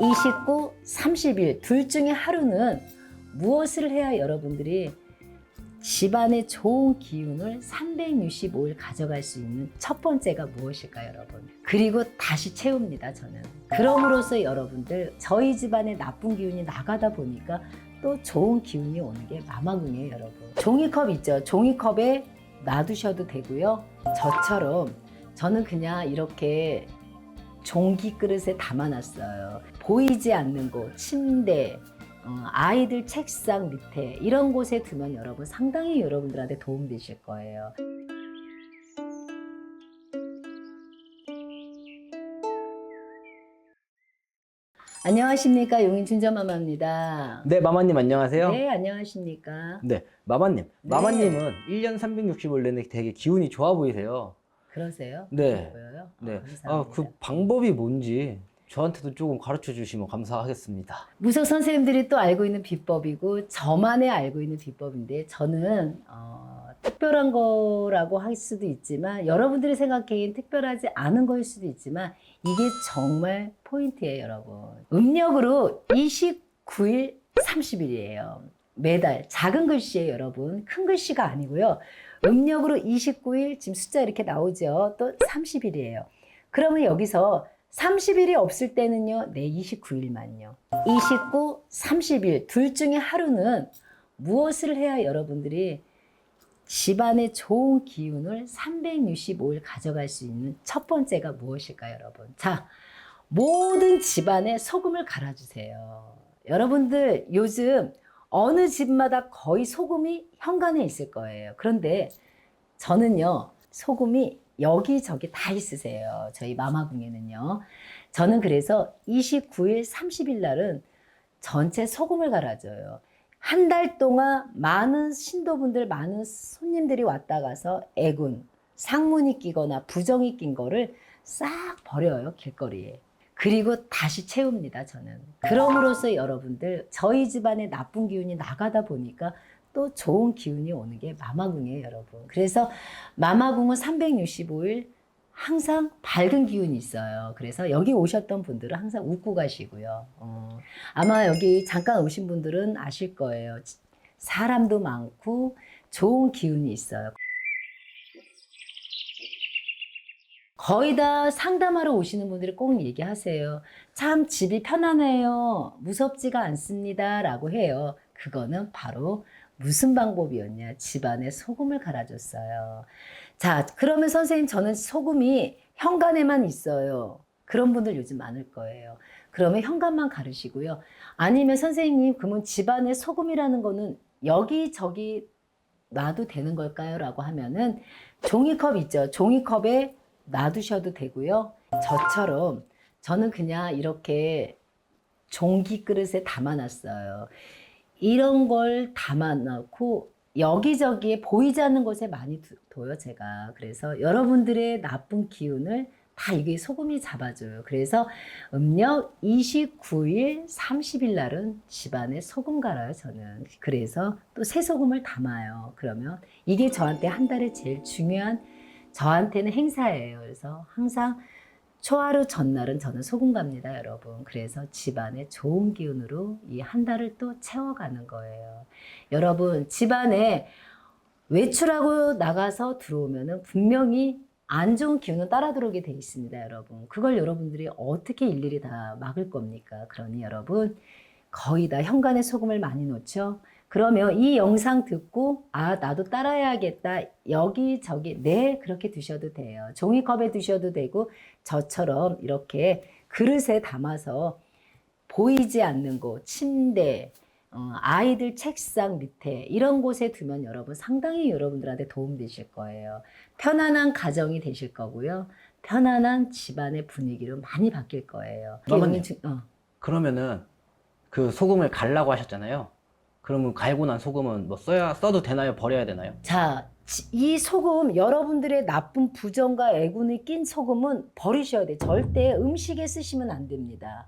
29, 30일 둘 중에 하루는 무엇을 해야 여러분들이 집안에 좋은 기운을 365일 가져갈 수 있는 첫 번째가 무엇일까요, 여러분? 그리고 다시 채웁니다, 저는. 그럼으로써 여러분들, 저희 집안에 나쁜 기운이 나가다 보니까 또 좋은 기운이 오는 게 마마궁이에요, 여러분. 종이컵 있죠? 종이컵에 놔두셔도 되고요. 저처럼 저는 그냥 이렇게 종기 그릇에 담아놨어요. 보이지 않는 곳, 침대, 어, 아이들 책상 밑에 이런 곳에 두면 여러분 상당히 여러분들한테 도움 되실 거예요. 안녕하십니까 용인 춘자마마입니다. 네, 마마님 안녕하세요. 네, 안녕하십니까. 네, 마마님. 네. 마마님은 1년 360일 내내 되게 기운이 좋아 보이세요. 그러세요? 네. 보여요? 네. 아, 감사합니다. 아, 그 방법이 뭔지 저한테도 조금 가르쳐 주시면 감사하겠습니다. 무속 선생님들이 또 알고 있는 비법이고 저만의 알고 있는 비법인데 저는 어, 특별한 거라고 할 수도 있지만 여러분들이 생각하기엔 특별하지 않은 거일 수도 있지만 이게 정말 포인트예요 여러분 음력으로 29일 30일이에요 매달 작은 글씨예요 여러분 큰 글씨가 아니고요 음력으로 29일 지금 숫자 이렇게 나오죠 또 30일이에요 그러면 여기서 30일이 없을 때는요, 네, 29일만요. 29, 30일 둘 중에 하루는 무엇을 해야 여러분들이 집안에 좋은 기운을 365일 가져갈 수 있는 첫 번째가 무엇일까요, 여러분? 자, 모든 집안에 소금을 갈아주세요. 여러분들 요즘 어느 집마다 거의 소금이 현관에 있을 거예요. 그런데 저는요, 소금이 여기저기 다 있으세요. 저희 마마궁에는요. 저는 그래서 29일, 30일 날은 전체 소금을 갈아줘요. 한 달 동안 많은 신도분들, 많은 손님들이 왔다 가서 애군, 상문이 끼거나 부정이 낀 거를 싹 버려요, 길거리에. 그리고 다시 채웁니다, 저는. 그럼으로써 여러분들, 저희 집안에 나쁜 기운이 나가다 보니까 또 좋은 기운이 오는 게 마마궁이에요, 여러분. 그래서 마마궁은 365일 항상 밝은 기운이 있어요. 그래서 여기 오셨던 분들은 항상 웃고 가시고요. 어, 아마 여기 잠깐 오신 분들은 아실 거예요. 사람도 많고 좋은 기운이 있어요. 거의 다 상담하러 오시는 분들이 꼭 얘기하세요. 참 집이 편안해요. 무섭지가 않습니다. 라고 해요. 그거는 바로 무슨 방법이었냐? 집안에 소금을 갈아줬어요. 자, 그러면 선생님, 저는 소금이 현관에만 있어요. 그런 분들 요즘 많을 거예요. 그러면 현관만 가르시고요. 아니면 선생님, 그러면 집안에 소금이라는 거는 여기저기 놔도 되는 걸까요? 라고 하면은 종이컵 있죠. 종이컵에 놔두셔도 되고요. 저처럼 저는 그냥 이렇게 종기 그릇에 담아놨어요. 이런 걸 담아놓고 여기저기에 보이지 않는 곳에 많이 두- 둬요, 제가. 그래서 여러분들의 나쁜 기운을 다 이게 소금이 잡아줘요. 그래서 음력 29일, 30일 날은 집안에 소금 갈아요, 저는. 그래서 또 새소금을 담아요. 그러면 이게 저한테 한 달에 제일 중요한 저한테는 행사예요. 그래서 항상 초하루 전날은 저는 소금 갑니다, 여러분. 그래서 집안에 좋은 기운으로 이 한 달을 또 채워가는 거예요. 여러분, 집안에 외출하고 나가서 들어오면은 분명히 안 좋은 기운은 따라 들어오게 돼 있습니다, 여러분. 그걸 여러분들이 어떻게 일일이 다 막을 겁니까? 그러니 여러분, 거의 다 현관에 소금을 많이 놓죠? 그러면 이 영상 듣고, 아, 나도 따라야겠다. 여기저기, 네, 그렇게 두셔도 돼요. 종이컵에 두셔도 되고, 저처럼 이렇게 그릇에 담아서 보이지 않는 곳, 침대, 어, 아이들 책상 밑에 이런 곳에 두면 여러분 상당히 여러분들한테 도움 되실 거예요. 편안한 가정이 되실 거고요. 편안한 집안의 분위기로 많이 바뀔 거예요. 마마님. 주- 어. 그러면은 그 소금을 갈라고 하셨잖아요. 그러면 갈고 난 소금은 뭐 써야 써도 되나요? 버려야 되나요? 자, 지- 이 소금 여러분들의 나쁜 부정과 애군이 낀 소금은 버리셔야 돼요. 절대 음식에 쓰시면 안 됩니다.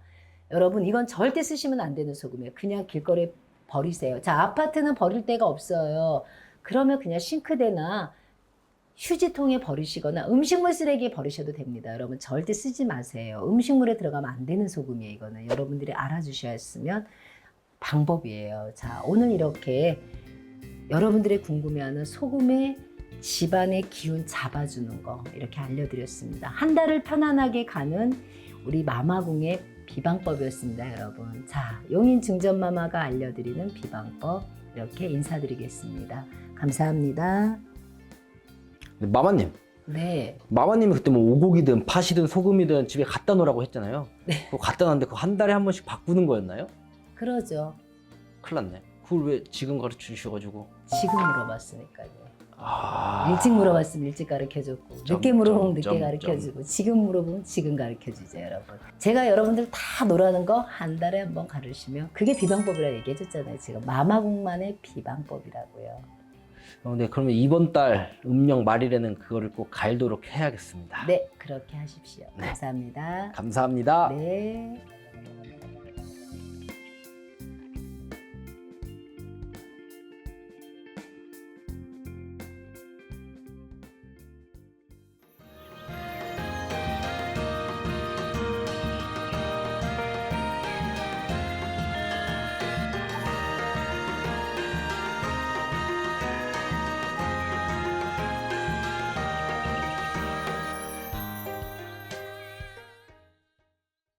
여러분 이건 절대 쓰시면 안 되는 소금이에요. 그냥 길거리에 버리세요. 자, 아파트는 버릴 데가 없어요. 그러면 그냥 싱크대나 휴지통에 버리시거나 음식물 쓰레기에 버리셔도 됩니다. 여러분 절대 쓰지 마세요. 음식물에 들어가면 안 되는 소금이에요. 이거는 여러분들이 알아주셔야 했으면 방법이에요. 자, 오늘 이렇게 여러분들의 궁금해하는 소금의 집안의 기운 잡아주는 거 이렇게 알려드렸습니다. 한 달을 편안하게 가는 우리 마마궁의 비방법이었습니다, 여러분. 자, 용인 증전마마가 알려드리는 비방법 이렇게 인사드리겠습니다. 감사합니다. 마마님, 네. 마마님이 그때 뭐 오곡이든 팥이든 소금이든 집에 갖다 놓으라고 했잖아요. 네. 그거 갖다 놨는데 그거 한 달에 한 번씩 바꾸는 거였나요? 그러죠. 큰일 났네. 그걸 왜 지금 가르쳐 주셔가지고. 지금 물어봤으니까요. 아. 일찍 물어봤으면 일찍 가르쳐줬고 점, 늦게 물어보면 점, 늦게 점, 가르쳐주고 지금 물어보면 지금 가르쳐주죠 여러분 제가 여러분들 다 노라는 거 한 달에 한 번 가르치면 그게 비방법이라 얘기해줬잖아요 지금 마마국만의 비방법이라고요 어, 네, 그러면 이번 달 음력 말일에는 그거를 꼭 갈도록 해야겠습니다. 네 그렇게 하십시오 감사합니다 감사합니다. 네.